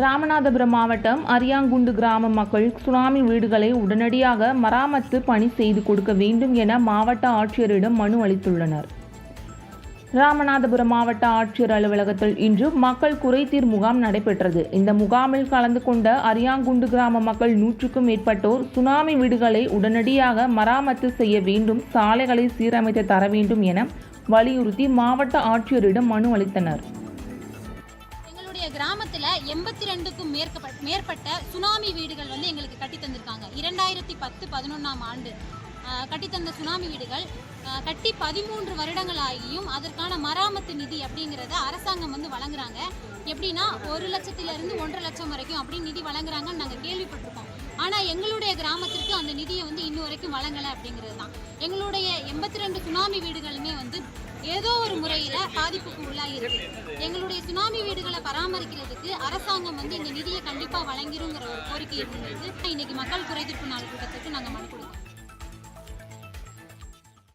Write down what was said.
ராமநாதபுரம் மாவட்டம் அரியாங்குண்டு கிராம மக்கள் சுனாமி வீடுகளை உடனடியாக மராமத்து பணி செய்து கொடுக்க வேண்டும் என மாவட்ட ஆட்சியரிடம் மனு அளித்துள்ளனர். ராமநாதபுரம் மாவட்ட ஆட்சியர் அலுவலகத்தில் இன்று மக்கள் குறைதீர் முகாம் நடைபெற்றது. இந்த முகாமில் கலந்து கொண்ட அரியாங்குண்டு கிராம மக்கள் நூற்றுக்கும் மேற்பட்டோர் சுனாமி வீடுகளை உடனடியாக மராமத்து செய்ய வேண்டும் சாலைகளை சீரமைத்து தர வேண்டும் என வலியுறுத்தி மாவட்ட ஆட்சியரிடம் மனு அளித்தனர். கிராமத்துல எண்பத்தி ரெண்டுக்கும் மேற்பட்ட மேற்பட்ட சுனாமி வீடுகள் வந்து எங்களுக்கு கட்டி தந்திருக்காங்க. இரண்டாயிரத்தி பத்து பதினொன்றாம் ஆண்டு கட்டி கட்டித்தந்த சுனாமி வீடுகள் கட்டி பதிமூன்று வருடங்கள் ஆகியும் அதற்கான மராமத்து நிதி அப்படிங்கிறத அரசாங்கம் வந்து வழங்குறாங்க. எப்படின்னா ஒரு லட்சத்திலிருந்து ஒன்றரை லட்சம் வரைக்கும் அப்படி நிதி வழங்குறாங்கன்னு நாங்கள் கேள்விப்பட்டிருக்கோம். ஆனால் எங்களுடைய கிராமத்திற்கு அந்த நிதியை வந்து இன்னும் வரைக்கும் வழங்கலை அப்படிங்கிறது தான். எங்களுடைய எண்பத்தி ரெண்டு சுனாமி வீடுகளுமே வந்து ஏதோ ஒரு முறையில பாதிப்புக்கு உள்ளாகிருக்கு எங்களுடைய சுனாமி வீடுகளை பராமரிக்கிறதுக்கு அரசாங்கம் வந்து இந்த நிதியை கண்டிப்பா வழங்கிருங்கிற ஒரு கோரிக்கையை முன்வைத்து இன்னைக்கு மக்கள் குறைதீர்ப்பு நாள் கூட்டத்துக்கு